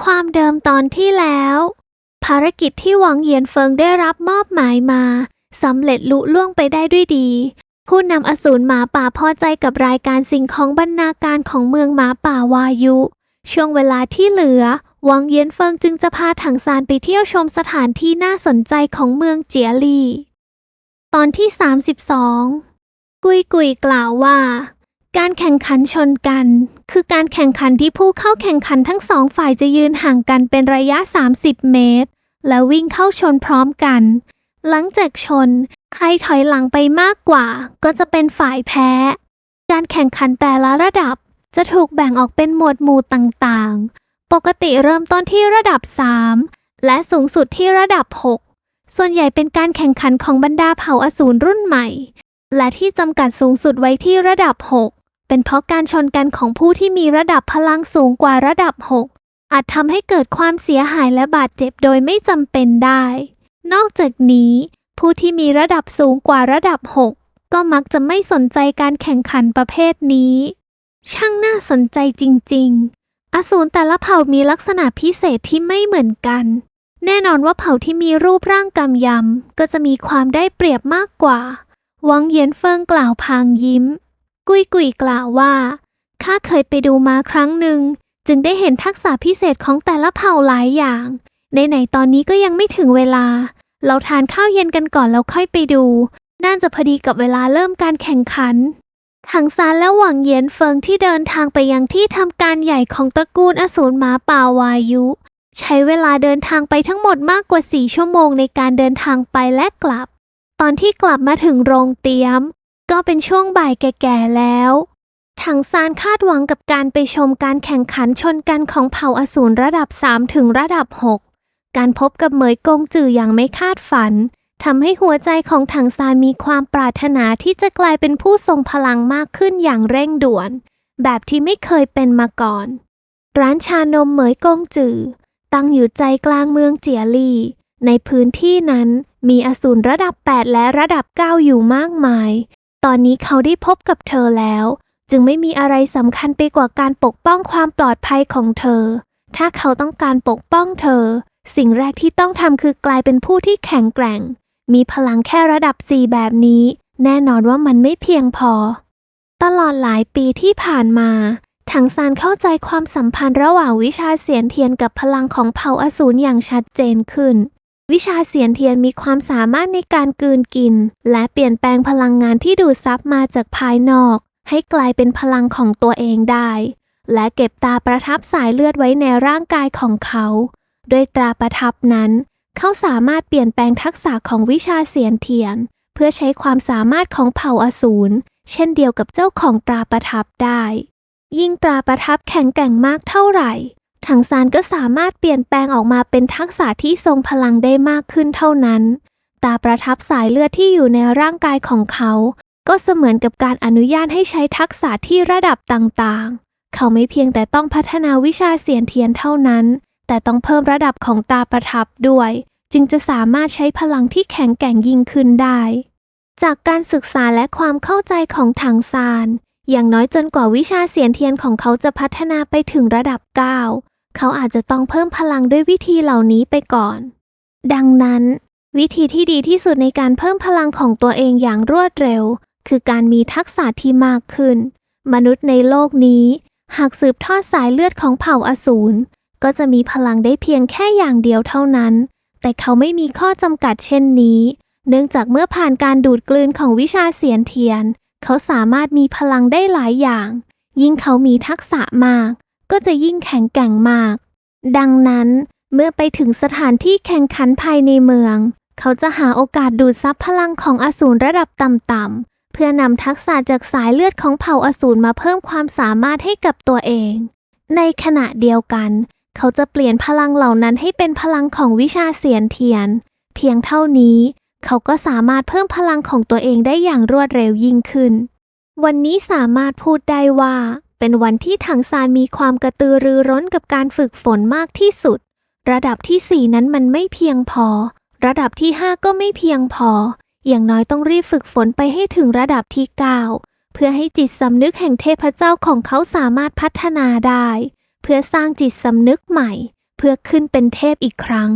ความเดิมตอนที่แล้ว ภารกิจที่หวังเหยียนเฟิงได้รับมอบหมายมาสำเร็จลุล่วงไปได้ด้วยดี ผู้นำอสูรหมาป่าพอใจกับรายการสิ่งของบรรณาการของเมืองหมาป่าวายุ ช่วงเวลาที่เหลือหวังเยียนเฟิงจึงจะพาถังซานไปเที่ยวชมสถานที่น่าสนใจของเมืองเจียลี ตอนที่ 32 กุยกุยกล่าวว่า การแข่งขันชนกัน คือการแข่งขันที่ผู้เข้าแข่งขันทั้งสองฝ่ายจะยืนห่างกันเป็นระยะ 30 เมตร แล้ววิ่งเข้าชนพร้อมกัน หลังจากชน ใครถอยหลังไปมากกว่า ก็จะเป็นฝ่ายแพ้ การแข่งขันแต่ละระดับจะถูกแบ่งออกเป็นหมวดหมู่ต่างๆ ปกติเริ่มต้นที่ระดับ 3 และสูงสุดที่ระดับ 6 ส่วนใหญ่เป็นการแข่งขันของบรรดาเผ่าอสูรรุ่นใหม่ และที่จำกัดสูงสุดไว้ที่ระดับ 6 เป็นเพราะการชนกันของผู้ที่มีระดับพลังสูงกว่าระดับ 6 อาจทำให้เกิดความเสียหายและบาดเจ็บโดยไม่จำเป็นได้ นอกจากนี้ ผู้ที่มีระดับสูงกว่าระดับ 6 ก็มักจะไม่สนใจการแข่งขันประเภทนี้ ช่างน่าสนใจจริง ๆ อสูรแต่ละเผ่ามีลักษณะพิเศษที่ไม่เหมือนกัน แน่นอนว่าเผ่าที่มีรูปร่างกำยำก็จะมีความได้เปรียบมากกว่า วังเยียนเฟิงกล่าวพางยิ้ม กุยกุยกล่าวว่าข้าเคยไปดูมาครั้งหนึ่ง จึงได้เห็นทักษะพิเศษของแต่ละเผ่าหลายอย่างในไหนๆตอนนี้ก็ยังไม่ถึงเวลา เราทานข้าวเย็นกันก่อนแล้วค่อยไปดู น่าจะพอดีกับเวลาเริ่มการแข่งขันถังซานและหวังเยียนเฟิงที่เดินทางไปยังที่ทำการใหญ่ของตระกูลอสูรหมาป่าวายุ ใช้เวลาเดินทางไปทั้งหมดมากกว่า4ชั่วโมงในการเดินทางไปและกลับ ตอนที่กลับมาถึงโรงเตรียม ก็เป็นช่วงบ่ายแก่ๆแล้วถังซานคาดหวังกับการไปชมการแข่งขันชนกันของเผ่าอสูรระดับ 3 ถึงระดับ 6 การพบกับเหมยกงจืออย่างไม่คาดฝันทำให้หัวใจของถังซานมีความปรารถนาที่จะกลายเป็นผู้ทรงพลังมากขึ้นอย่างเร่งด่วน แบบที่ไม่เคยเป็นมาก่อน ร้านชานมเหมยกงจือ ตั้งอยู่ใจกลางเมืองเจียลีในพื้นที่นั้นมีอสูรระดับ 8 และระดับ 9 อยู่มากมาย ตอนนี้เขาได้พบกับเธอแล้ว จึงไม่มีอะไรสำคัญไปกว่าการปกป้องความปลอดภัยของเธอ ถ้าเขาต้องการปกป้องเธอ สิ่งแรกที่ต้องทำคือกลายเป็นผู้ที่แข็งแกร่ง มีพลังแค่ระดับ 4 แบบนี้ แน่นอนว่ามันไม่เพียงพอ ตลอดหลายปีที่ผ่านมาถังซานเข้าใจความสัมพันธ์ระหว่างวิชาเสียนเทียนกับพลังของเผ่าอสูรอย่างชัดเจนขึ้น วิชาเสียนเทียนมีความสามารถในการกลืนกิน และเปลี่ยนแปลงพลังงานที่ดูดซับมาจากภายนอก ให้กลายเป็นพลังของตัวเองได้ และเก็บตาประทับสายเลือดไว้ในร่างกายของเขาด้วยตราประทับนั้น เขาสามารถเปลี่ยนแปลงทักษะของวิชาเสียนเทียน เพื่อใช้ความสามารถของเผ่าอสูรเช่นเดียวกับเจ้าของตราประทับได้ ยิ่งตราประทับแข็งแกร่งมากเท่าไหร่ ถังซานก็สามารถเปลี่ยนแปลงออกมาเป็นทักษะที่ทรงพลังได้มากขึ้นเท่านั้น ตาประทับสายเลือดที่อยู่ในร่างกายของเขา ก็เสมือนกับการอนุญาตให้ใช้ทักษะที่ระดับต่างๆ เขาไม่เพียงแต่ต้องพัฒนาวิชาเสียนเทียนเท่านั้น แต่ต้องเพิ่มระดับของตาประทับด้วย จึงจะสามารถใช้พลังที่แข็งแกร่งยิ่งขึ้นได้ จากการศึกษาและความเข้าใจของถังซานอย่างน้อยจนกว่าวิชาเสียนเทียนของเขาจะพัฒนาไปถึงระดับ 9 เขาอาจจะต้องเพิ่มพลังด้วยวิธีเหล่านี้ไปก่อน ดังนั้น วิธีที่ดีที่สุดในการเพิ่มพลังของตัวเองอย่างรวดเร็ว คือการมีทักษะที่มากขึ้น มนุษย์ในโลกนี้ หากสืบทอดสายเลือดของเผ่าอสูรก็จะมีพลังได้เพียงแค่อย่างเดียวเท่านั้น แต่เขาไม่มีข้อจำกัดเช่นนี้ เนื่องจากเมื่อผ่านการดูดกลืนของวิชาเสียนเทียน เขาสามารถมีพลังได้หลายอย่าง ยิ่งเขามีทักษะมาก ก็จะยิ่งแข็งแกร่งมาก ดังนั้นเมื่อไปถึงสถานที่แข่งขันภายในเมือง เขาจะหาโอกาสดูดซับพลังของอสูรระดับต่ำๆเพื่อนำทักษะจากสายเลือดของเผ่าอสูรมาเพิ่มความสามารถให้กับตัวเอง ในขณะเดียวกัน เขาจะเปลี่ยนพลังเหล่านั้นให้เป็นพลังของวิชาเสียนเทียน เพียงเท่านี้ เขาก็สามารถเพิ่มพลังของตัวเองได้อย่างรวดเร็วยิ่งขึ้น วันนี้สามารถพูดได้ว่า เป็นวันที่ถังซานมีความกระตือรือร้นกับการฝึกฝนมากที่สุด ระดับที่ 4 นั้นมันไม่เพียงพอ ระดับที่ 5 ก็ไม่เพียงพอ อย่างน้อยต้องรีบฝึกฝนไปให้ถึงระดับที่ 9 เพื่อให้จิตสำนึกแห่งเทพเจ้าของเขาสามารถพัฒนาได้ เพื่อสร้างจิตสำนึกใหม่ เพื่อขึ้นเป็นเทพอีกครั้ง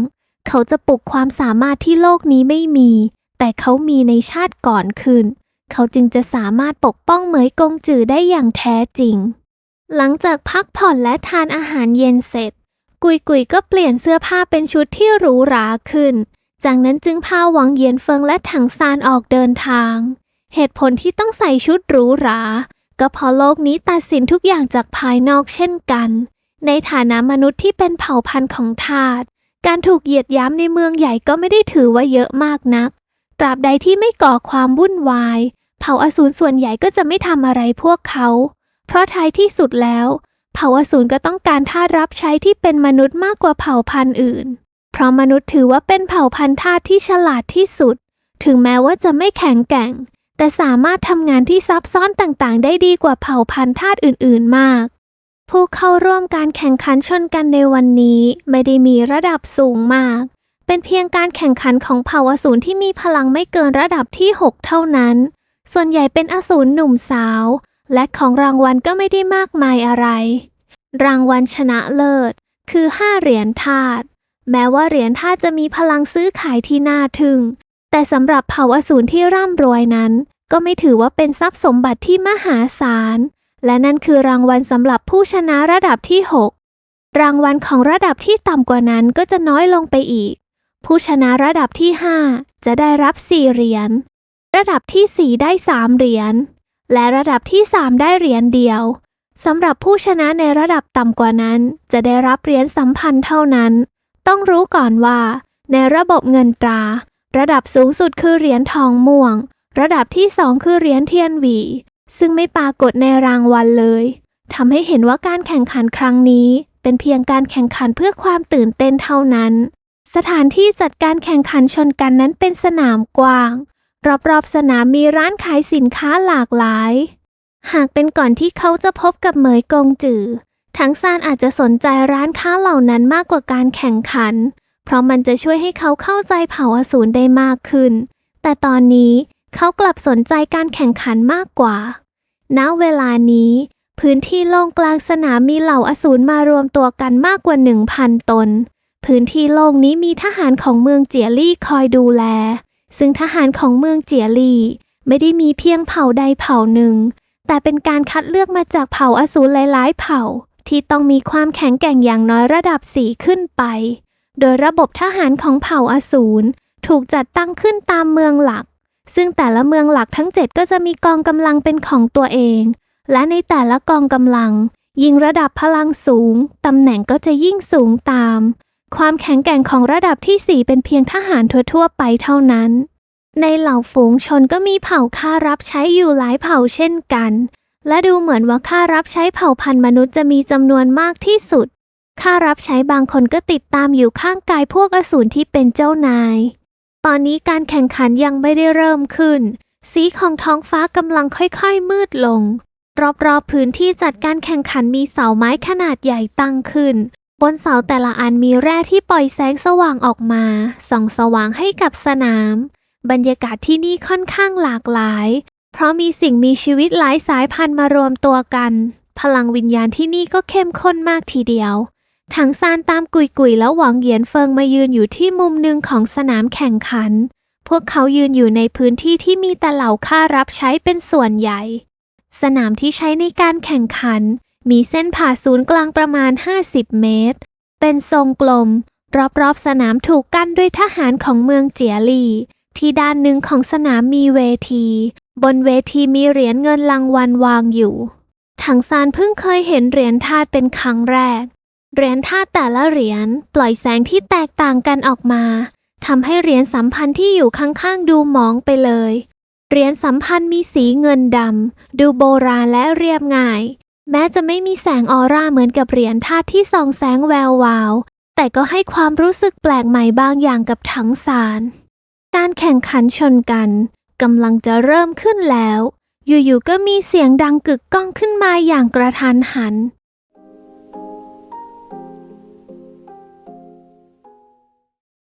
เขาจะปลุกความสามารถที่โลกนี้ไม่มี แต่เขามีในชาติก่อนขึ้น เขาจึงจะสามารถปกป้องเหมยกงจือได้อย่างแท้จริง หลังจากพักผ่อนและทานอาหารเย็นเสร็จ กุยกุยก็เปลี่ยนเสื้อผ้าเป็นชุดที่หรูหราขึ้น จากนั้นจึงพาหวังเยียนเฟิงและถังซานออกเดินทาง เหตุผลที่ต้องใส่ชุดหรูหรา ก็เพราะโลกนี้ตัดสินทุกอย่างจากภายนอกเช่นกัน ในฐานะมนุษย์ที่เป็นเผ่าพันธุ์ของทาสการถูกเหยียดหย้ำในเมืองใหญ่ก็ไม่ได้ถือว่าเยอะมากนัก ตราบใดที่ไม่ก่อความวุ่นวาย เผ่าอสูรส่วนใหญ่ก็จะไม่ทำอะไรพวกเขา เพราะท้ายที่สุดแล้ว เผ่าอสูรก็ต้องการท่ารับใช้ที่เป็นมนุษย์มากกว่าเผ่าพันธุ์อื่น เพราะมนุษย์ถือว่าเป็นเผ่าพันธุ์ทาสที่ฉลาดที่สุด ถึงแม้ว่าจะไม่แข็งแกร่ง แต่สามารถทำงานที่ซับซ้อนต่างๆ ได้ดีกว่าเผ่าพันธุ์ทาสอื่น ๆ มากผู้เข้าร่วมการแข่งขันชนกันในวันนี้ไม่ได้มีระดับสูงมาก เป็นเพียงการแข่งขันของเผ่าอสูรที่มีพลังไม่เกินระดับที่ 6 เท่านั้น ส่วนใหญ่เป็นอสูรหนุ่มสาว และของรางวัลก็ไม่ได้มากมายอะไร รางวัลชนะเลิศ คือ 5 เหรียญทาสแม้ว่าเหรียญทาสจะมีพลังซื้อขายที่น่าทึ่ง แต่สำหรับเผ่าอสูรที่ร่ำรวยนั้น ก็ไม่ถือว่าเป็นทรัพย์สมบัติที่มหาศาล และนั่นคือรางวัลสำหรับผู้ชนะระดับที่ 6 รางวัลของระดับที่ต่ำกว่านั้นก็จะน้อยลงไปอีก ผู้ชนะระดับที่ 5 จะได้รับ 4 เหรียญ ระดับที่ 4 ได้ 3 เหรียญ และระดับที่ 3 ได้เหรียญเดียวสำหรับผู้ชนะในระดับต่ำกว่านั้น จะได้รับเหรียญสัมพันธ์เท่านั้น ต้องรู้ก่อนว่า ในระบบเงินตรา ระดับสูงสุดคือเหรียญทองม่วง ระดับที่ 2 คือเหรียญเทียนหวี ซึ่งไม่ปรากฏในรางวัลเลยทำให้เห็นว่าการแข่งขันครั้งนี้ เป็นเพียงการแข่งขันเพื่อความตื่นเต้นเท่านั้น สถานที่จัดการแข่งขันชนกันนั้นเป็นสนามกว้าง รอบๆสนามมีร้านขายสินค้าหลากหลาย หากเป็นก่อนที่เขาจะพบกับเหมยกงจือทั้งซานอาจจะสนใจร้านค้าเหล่านั้นมากกว่าการแข่งขัน เพราะมันจะช่วยให้เขาเข้าใจเผ่าอสูรได้มากขึ้น แต่ตอนนี้เขากลับสนใจการแข่งขันมากกว่า ณ เวลานี้ พื้นที่โล่งกลางสนามมีเหล่าอสูรมารวมตัวกันมากกว่าหนึ่งพันตน พื้นที่โล่งนี้มีทหารของเมืองเจียลี่คอยดูแล ซึ่งทหารของเมืองเจียลี่ไม่ได้มีเพียงเผ่าใดเผ่าหนึ่ง แต่เป็นการคัดเลือกมาจากเผ่าอสูรหลาย ๆ เผ่า ที่ต้องมีความแข็งแกร่งอย่างน้อยระดับสีขึ้นไป โดยระบบทหารของเผ่าอสูรถูกจัดตั้งขึ้นตามเมืองหลัก ซึ่งแต่ละเมืองหลักทั้ง 7 ก็จะมีกองกำลังเป็นของตัวเอง และในแต่ละกองกำลัง ยิ่งระดับพลังสูงตำแหน่งก็จะยิ่งสูงตาม ความแข็งแกร่งของระดับที่ 4 เป็นเพียงทหารทั่วๆไปเท่านั้น ในเหล่าฝูงชนก็มีเผ่าข้ารับใช้อยู่หลายเผ่าเช่นกัน และดูเหมือนว่าข้ารับใช้เผ่าพันธุ์มนุษย์จะมีจำนวนมากที่สุดข้ารับใช้บางคนก็ติดตามอยู่ข้างกายพวกอสูรที่เป็นเจ้านาย ตอนนี้การแข่งขันยังไม่ได้เริ่มขึ้น สีของท้องฟ้ากำลังค่อยๆมืดลง รอบๆพื้นที่จัดการแข่งขันมีเสาไม้ขนาดใหญ่ตั้งขึ้น บนเสาแต่ละอันมีแร่ที่ปล่อยแสงสว่างออกมา ส่องสว่างให้กับสนาม บรรยากาศที่นี่ค่อนข้างหลากหลาย เพราะมีสิ่งมีชีวิตหลายสายพันธุ์มารวมตัวกัน พลังวิญญาณที่นี่ก็เข้มข้นมากทีเดียว ถังซานตามกุยกุยแล้วหวังเหยียนเฟิงมายืนอยู่ที่มุมหนึ่งของสนามแข่งขัน พวกเขายืนอยู่ในพื้นที่ที่มีแต่เหล่าข้ารับใช้เป็นส่วนใหญ่ สนามที่ใช้ในการแข่งขัน มีเส้นผ่าศูนย์กลางประมาณ 50 เมตร เป็นทรงกลม รอบๆสนามถูกกั้นด้วยทหารของเมืองเจียลี ที่ด้านหนึ่งของสนามมีเวที บนเวทีมีเหรียญเงินรางวัลวางอยู่ ถังซานเพิ่งเคยเห็นเหรียญธาตุเป็นครั้งแรก เหรียญธาตุแต่ละเหรียญปล่อยแสงที่แตกต่างกันออกมาทำให้เหรียญสัมพันธ์ที่อยู่ข้างๆดูหมองไปเลย เหรียญสัมพันธ์มีสีเงินดำดูโบราณและเรียบง่าย แม้จะไม่มีแสงออร่าเหมือนกับเหรียญธาตุที่ส่องแสงแวววาว แต่ก็ให้ความรู้สึกแปลกใหม่บางอย่างกับถังสาร การแข่งขันชนกันกำลังจะเริ่มขึ้นแล้ว อยู่ๆก็มีเสียงดังกึกก้องขึ้นมาอย่างกระทันหัน